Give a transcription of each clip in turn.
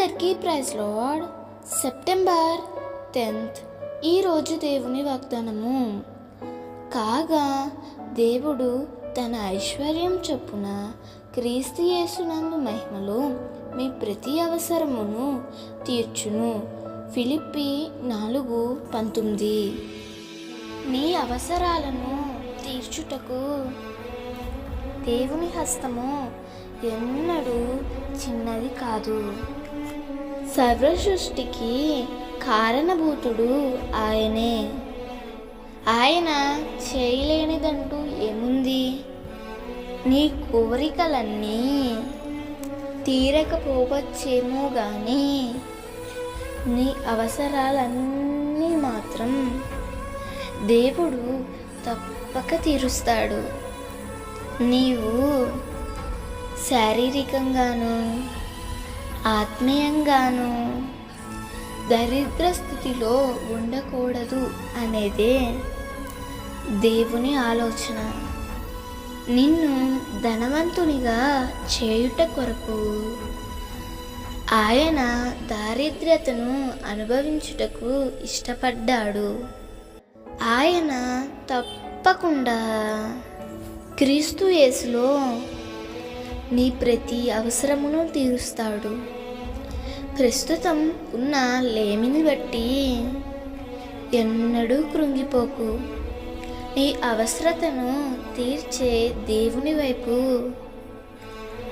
అందరికీ praise lord. September tenth ఈరోజు దేవుని వాగ్దానము. కాగా దేవుడు తన ఐశ్వర్యం చొప్పున క్రీస్తు యేసునందు మహిమలో మీ ప్రతి అవసరమును తీర్చును. ఫిలిప్పి నాలుగు పంతొమ్మిది. మీ అవసరాలను తీర్చుటకు దేవుని హస్తము ఎన్నడూ చిన్నది కాదు. సర్వ సృష్టికి కారణభూతుడు ఆయనే. ఆయన చేయలేనిదంటూ ఏముంది? నీ కోరికలన్నీ తీరకపోవచ్చేమో కానీ నీ అవసరాలన్నీ మాత్రం దేవుడు తప్పక తీరుస్తాడు. నీవు శారీరకంగాను ఆత్మీయంగాను దరిద్ర స్థితిలో ఉండకూడదు అనేదే దేవుని ఆలోచన. నిన్ను ధనవంతునిగా చేయుట కొరకు ఆయన దారిద్ర్యతను అనుభవించుటకు ఇష్టపడ్డాడు. ఆయన తప్పకుండా క్రీస్తు యేసులో నీ ప్రతి అవసరమును తీరుస్తాడు. ప్రస్తుతం ఉన్న లేమిని బట్టి ఎన్నడూ కృంగిపోకు. నీ అవసరతను తీర్చే దేవుని వైపు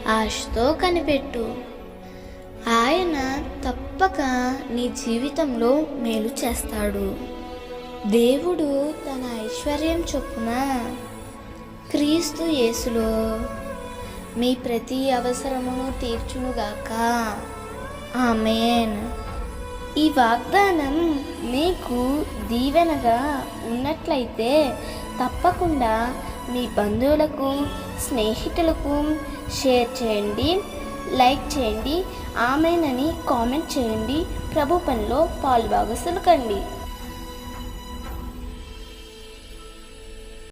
ఆశతో కనిపెట్టు. ఆయన తప్పక నీ జీవితంలో మేలు చేస్తాడు. దేవుడు తన ఐశ్వర్యం చొప్పున క్రీస్తు యేసులో మీ ప్రతి అవసరమును తీర్చునుగాక. ఆమెన్. ఈ వాగ్దానం మీకు దీవెనగా ఉన్నట్లయితే తప్పకుండా మీ బంధువులకు స్నేహితులకు షేర్ చేయండి లైక్ చేయండి ఆమెనని కామెంట్ చేయండి. ప్రభు పనిలో పాలుభాగస్తులు కండి